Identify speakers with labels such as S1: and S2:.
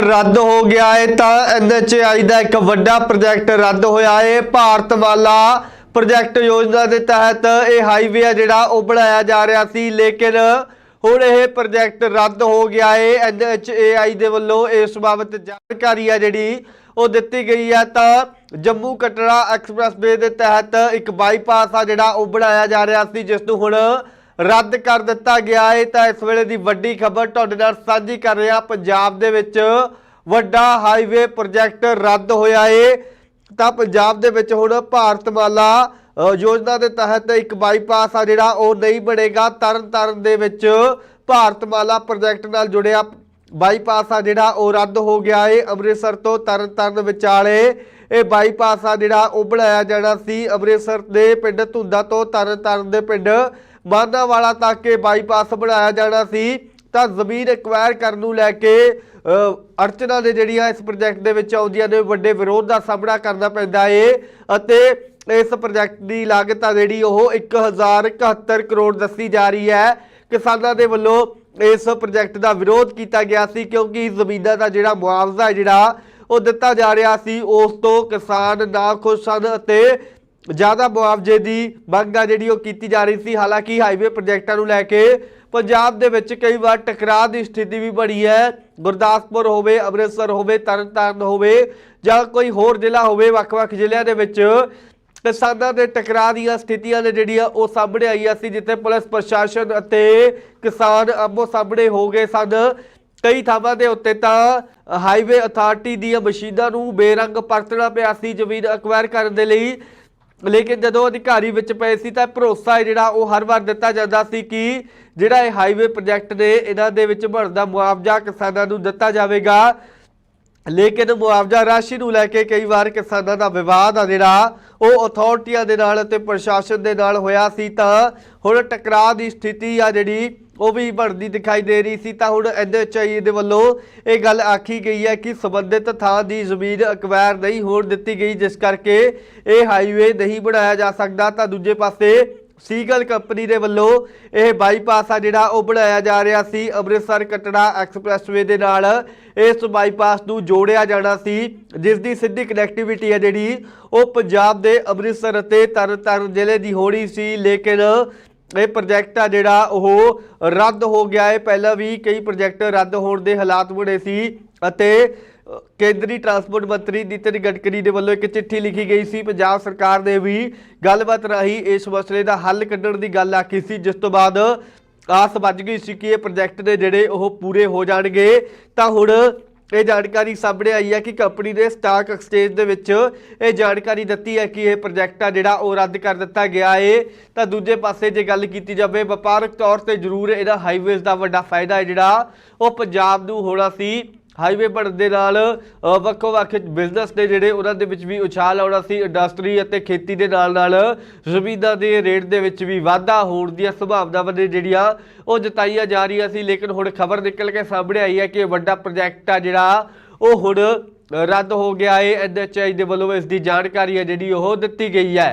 S1: ਰੱਦ ਹੋ ਗਿਆ ਹੈ ਤਾਂ ਐਨਐਚਆਈ ਦਾ ਇੱਕ ਵੱਡਾ ਪ੍ਰੋਜੈਕਟ ਰੱਦ ਹੋਇਆ ਹੈ ਭਾਰਤ ਭਾਰਤਮਾਲਾ ਪ੍ਰੋਜੈਕਟ ਯੋਜਨਾ ਦੇ ਤਹਿਤ ਇਹ ਹਾਈਵੇ ਆ ਜਿਹੜਾ ਉਹ ਬਣਾਇਆ ਜਾ ਰਿਹਾ ਸੀ, ਲੇਕਿਨ ਹੁਣ ਇਹ ਪ੍ਰੋਜੈਕਟ ਰੱਦ ਹੋ ਗਿਆ ਹੈ ਐਨਐਚਆਈ ਦੇ ਵੱਲੋਂ ਇਸ ਬਾਬਤ ਜਾਣਕਾਰੀ ਆ ਜਿਹੜੀ ਉਹ ਦਿੱਤੀ ਗਈ ਹੈ ਤਾਂ ਜੰਮੂ ਕਟੜਾ ਐਕਸਪ੍ਰੈਸਵੇ ਦੇ ਤਹਿਤ ਇੱਕ ਬਾਈਪਾਸ ਆ ਜਿਹੜਾ ਉਹ ਬਣਾਇਆ ਜਾ ਰਿਹਾ ਸੀ, ਜਿਸ ਨੂੰ ਹੁਣ ਰੱਦ ਕਰ ਦਿੱਤਾ ਗਿਆ ਹੈ ਤਾਂ ਇਸ ਵੇਲੇ ਦੀ ਵੱਡੀ ਖਬਰ ਤੁਹਾਡੇ ਨਾਲ ਸਾਂਝੀ ਕਰ ਰਿਹਾ। ਪੰਜਾਬ ਦੇ ਵਿੱਚ ਵੱਡਾ ਹਾਈਵੇ ਪ੍ਰੋਜੈਕਟ ਰੱਦ ਹੋਇਆ ਏ। ਤਾਂ ਪੰਜਾਬ ਦੇ ਵਿੱਚ ਹੁਣ ਭਾਰਤਮਾਲਾ ਯੋਜਨਾ ਦੇ ਤਹਿਤ ਇੱਕ ਬਾਈਪਾਸ ਆ ਜਿਹੜਾ, ਉਹ ਨਹੀਂ ਬਣੇਗਾ। ਤਰਨਤਾਰਨ ਦੇ ਵਿੱਚ ਭਾਰਤਮਾਲਾ ਪ੍ਰੋਜੈਕਟ ਨਾਲ ਜੁੜਿਆ ਬਾਈਪਾਸ ਆ ਜਿਹੜਾ, ਉਹ ਰੱਦ ਹੋ ਗਿਆ ਏ ਅੰਮ੍ਰਿਤਸਰ ਤੋਂ ਤਰਨਤਾਰਨ ਵਿਚਾਲੇ। ਇਹ ਬਾਈਪਾਸ ਆ ਜਿਹੜਾ, ਉਹ ਬਣਾਇਆ ਜਾਣਾ ਸੀ ਅੰਮ੍ਰਿਤਸਰ ਦੇ ਪਿੰਡ ਧੁੰਦਾ ਤੋਂ ਤਰਨਤਾਰਨ ਦੇ ਪਿੰਡ। ਮਾਨਾਵਾਲਾ ਤੱਕ ਇਹ ਬਾਈਪਾਸ ਬਣਾਇਆ ਜਾਣਾ ਸੀ। ਤਾਂ ਜ਼ਮੀਨ ਐਕਵਾਇਰ ਕਰਨ ਨੂੰ ਲੈ ਕੇ ਅੜਚਨਾਂ ਅੜਚਨਾ ਦੇ ਜਿਹੜੀਆਂ ਇਸ ਪ੍ਰੋਜੈਕਟ ਦੇ ਵਿੱਚ ਆਉਂਦੀਆਂ ਨੇ ਵੱਡੇ ਵਿਰੋਧ ਦਾ ਸਾਹਮਣਾ ਕਰਨਾ ਪੈਂਦਾ ਏ। ਅਤੇ ਇਸ ਪ੍ਰੋਜੈਕਟ ਦੀ ਲਾਗਤ ਆ ਜਿਹੜੀ, ਉਹ 1071 ਕਰੋੜ ਦੱਸੀ ਜਾ ਰਹੀ ਹੈ। ਕਿਸਾਨਾਂ ਦੇ ਵੱਲੋਂ ਇਸ ਪ੍ਰੋਜੈਕਟ ਦਾ ਵਿਰੋਧ ਕੀਤਾ ਗਿਆ ਸੀ, ਕਿਉਂਕਿ ਜ਼ਮੀਨਾਂ ਦਾ ਜਿਹੜਾ ਮੁਆਵਜ਼ਾ ਹੈ ਜਿਹੜਾ, ਉਹ ਦਿੱਤਾ ਜਾ ਰਿਹਾ ਸੀ। ਉਸ ਤੋਂ ਕਿਸਾਨ ਨਾ ਖੁਸ਼ ਸਨ ਅਤੇ ਜ਼ਿਆਦਾ ਮੁਆਵਜ਼ੇ ਦੀ ਮੰਗ ਆ ਜਿਹੜੀ ਉਹ ਕੀਤੀ ਜਾ ਰਹੀ ਸੀ। ਹਾਲਾਂਕਿ ਹਾਈਵੇ ਪ੍ਰੋਜੈਕਟਾਂ ਨੂੰ ਲੈ ਕੇ ਪੰਜਾਬ ਦੇ ਵਿੱਚ ਕਈ ਵਾਰ ਟਕਰਾਅ ਦੀ ਸਥਿਤੀ ਵੀ ਬਣੀ ਹੈ। ਗੁਰਦਾਸਪੁਰ ਹੋਵੇ, ਅੰਮ੍ਰਿਤਸਰ ਹੋਵੇ, ਤਰਨਤਾਰਨ ਹੋਵੇ ਜਾਂ ਕੋਈ ਹੋਰ ਜ਼ਿਲ੍ਹਾ ਹੋਵੇ, ਵੱਖ-ਵੱਖ ਜ਼ਿਲ੍ਹਿਆਂ ਦੇ ਵਿੱਚ ਕਿਸਾਨਾਂ ਦੇ ਟਕਰਾਅ ਦੀਆਂ ਸਥਿਤੀਆਂ ਨੇ ਜਿਹੜੀਆਂ ਉਹ ਸਾਹਮਣੇ ਆਈਆਂ ਸੀ, ਜਿੱਥੇ ਪੁਲਿਸ ਪ੍ਰਸ਼ਾਸਨ ਅਤੇ ਕਿਸਾਨ ਆਪੋ ਸਾਹਮਣੇ ਹੋ ਗਏ ਸਨ। ਕਈ ਥਾਵਾਂ ਦੇ ਉੱਤੇ ਤਾਂ ਹਾਈਵੇ ਅਥਾਰਟੀ ਦੀਆਂ ਮਸ਼ੀਨਾਂ ਨੂੰ ਬੇਰੰਗ ਪਰਤਣਾ ਪਿਆ ਸੀ। ਜ਼ਮੀਨ ਅਕਵਾਇਰ ਕਰਨ ਦੇ ਲਈ ਲੇਕਿਨ ਜਦੋਂ ਅਧਿਕਾਰੀ ਵਿੱਚ ਪਏ ਸੀ ਤਾਂ ਭਰੋਸਾ ਹੈ ਜਿਹੜਾ ਉਹ ਹਰ ਵਾਰ ਦਿੱਤਾ ਜਾਂਦਾ ਸੀ ਕਿ ਜਿਹੜਾ ਇਹ ਹਾਈਵੇ ਪ੍ਰੋਜੈਕਟ ਨੇ ਇਹਨਾਂ ਦੇ ਵਿੱਚ ਬਣਦਾ ਮੁਆਵਜ਼ਾ ਕਿਸਾਨਾਂ ਨੂੰ ਦਿੱਤਾ ਜਾਵੇਗਾ। ਲੇਕਿਨ ਮੁਆਵਜ਼ਾ ਰਾਸ਼ੀ ਨੂੰ ਲੈ ਕੇ ਕਈ ਵਾਰ ਕਿਸਾਨਾਂ ਦਾ ਵਿਵਾਦ ਆ ਜਿਹੜਾ ਉਹ ਅਥਾਰਟੀਆਂ ਦੇ ਨਾਲ ਅਤੇ ਪ੍ਰਸ਼ਾਸਨ ਦੇ ਨਾਲ ਹੋਇਆ ਸੀ ਤਾਂ ਹੁਣ ਟਕਰਾਅ ਦੀ ਸਥਿਤੀ ਆ ਜਿਹੜੀ ਉਹ ਵੀ ਬਣਦੀ ਦਿਖਾਈ ਦੇ ਰਹੀ ਸੀ, ਤਾਂ ਹੁਣ ਐਨਐਚਆਈ ਦੇ ਵੱਲੋਂ ਇਹ ਗੱਲ ਆਖੀ ਗਈ ਹੈ ਕਿ ਸੰਬੰਧਿਤ ਥਾਂ ਦੀ ਜ਼ਮੀਨ ਅਕਵਾਇਰ ਨਹੀਂ ਹੋਣ ਦਿੱਤੀ ਗਈ, ਜਿਸ ਕਰਕੇ ਇਹ ਹਾਈਵੇ ਨਹੀਂ ਬਣਾਇਆ ਜਾ ਸਕਦਾ। ਤਾਂ ਦੂਜੇ ਪਾਸੇ ਸੀਗਲ ਕੰਪਨੀ ਦੇ ਵੱਲੋਂ ਇਹ ਬਾਈਪਾਸ ਆ ਜਿਹੜਾ, ਉਹ ਬਣਾਇਆ ਜਾ ਰਿਹਾ ਸੀ। ਅੰਮ੍ਰਿਤਸਰ ਕਟੜਾ ਐਕਸਪ੍ਰੈਸਵੇ ਦੇ ਨਾਲ ਇਸ ਬਾਈਪਾਸ ਨੂੰ ਜੋੜਿਆ ਜਾਣਾ ਸੀ, ਜਿਸ ਦੀ ਸਿੱਧੀ ਕਨੈਕਟੀਵਿਟੀ ਹੈ ਜਿਹੜੀ, ਉਹ ਪੰਜਾਬ ਦੇ ਅੰਮ੍ਰਿਤਸਰ ਅਤੇ ਤਰਨਤਾਰਨ ਜ਼ਿਲ੍ਹੇ ਦੀ ਹੋਣੀ ਸੀ। ਲੇਕਿਨ ਇਹ ਪ੍ਰੋਜੈਕਟ ਆ ਜਿਹੜਾ ਉਹ ਰੱਦ ਹੋ ਗਿਆ ਹੈ ਪਹਿਲਾਂ ਵੀ ਕਈ ਪ੍ਰੋਜੈਕਟ ਰੱਦ ਹੋਣ ਦੇ ਹਾਲਾਤ ਬਣੇ ਸੀ ਅਤੇ ਕੇਂਦਰੀ ਟਰਾਂਸਪੋਰਟ ਮੰਤਰੀ ਨਿਤਿਨ ਗਡਕਰੀ ਦੇ ਵੱਲੋਂ ਇੱਕ ਚਿੱਠੀ ਲਿਖੀ ਗਈ ਸੀ। ਪੰਜਾਬ ਸਰਕਾਰ ਨੇ ਵੀ ਗੱਲਬਾਤ ਰਾਹੀਂ ਇਸ ਮਸਲੇ ਦਾ ਹੱਲ ਕੱਢਣ ਦੀ ਗੱਲ ਆਖੀ ਸੀ, ਜਿਸ ਤੋਂ ਬਾਅਦ ਆਸ ਵੱਜ ਗਈ ਸੀ ਕਿ ਇਹ ਪ੍ਰੋਜੈਕਟ ਨੇ ਜਿਹੜੇ ਉਹ ਪੂਰੇ ਹੋ ਜਾਣਗੇ। ਤਾਂ ਹੁਣ ਇਹ ਜਾਣਕਾਰੀ ਸਾਹਮਣੇ ਆਈ ਹੈ ਕਿ ਕੰਪਨੀ ਨੇ ਸਟਾਕ ਐਕਸਚੇਂਜ ਦੇ ਵਿੱਚ ਇਹ ਜਾਣਕਾਰੀ ਦਿੱਤੀ ਹੈ ਕਿ ਇਹ ਪ੍ਰੋਜੈਕਟ ਆ ਜਿਹੜਾ ਉਹ ਰੱਦ ਕਰ ਦਿੱਤਾ ਗਿਆ ਏ। ਤਾਂ ਦੂਜੇ ਪਾਸੇ ਜੇ ਗੱਲ ਕੀਤੀ ਜਾਵੇ, ਵਪਾਰਕ ਤੌਰ ਤੇ ਜ਼ਰੂਰ ਇਹਦਾ ਹਾਈਵੇਜ਼ ਦਾ ਵੱਡਾ ਫਾਇਦਾ ਹੈ ਜਿਹੜਾ ਉਹ ਪੰਜਾਬ ਨੂੰ ਹੋਣਾ ਸੀ। ਹਾਈਵੇ ਬਣਨ ਦੇ ਨਾਲ ਵੱਖੋ ਵੱਖ ਬਿਜ਼ਨਸ ਨੇ ਜਿਹੜੇ ਉਹਨਾਂ ਦੇ ਵਿੱਚ ਵੀ ਉਛਾਲ ਆਉਣਾ ਸੀ ਇੰਡਸਟਰੀ ਅਤੇ ਖੇਤੀ ਦੇ ਨਾਲ ਨਾਲ ਜ਼ਮੀਨਾਂ ਦੇ ਰੇਟ ਦੇ ਵਿੱਚ ਵੀ ਵਾਧਾ ਹੋਣ ਦੀਆਂ ਸੰਭਾਵਨਾਵਾਂ ਨੇ ਜਿਹੜੀਆਂ ਉਹ ਜਤਾਈਆਂ ਜਾ ਰਹੀਆਂ ਸੀ। ਲੇਕਿਨ ਹੁਣ ਖਬਰ ਨਿਕਲ ਕੇ ਸਾਹਮਣੇ ਆਈ ਹੈ ਕਿ ਇਹ ਵੱਡਾ ਪ੍ਰੋਜੈਕਟ ਆ ਜਿਹੜਾ, ਉਹ ਹੁਣ ਰੱਦ ਹੋ ਗਿਆ ਹੈ। ਐਨਐਚਆਈ ਦੇ ਵੱਲੋਂ ਇਸ ਦੀ ਜਾਣਕਾਰੀ ਹੈ ਜਿਹੜੀ ਉਹ ਦਿੱਤੀ ਗਈ ਹੈ।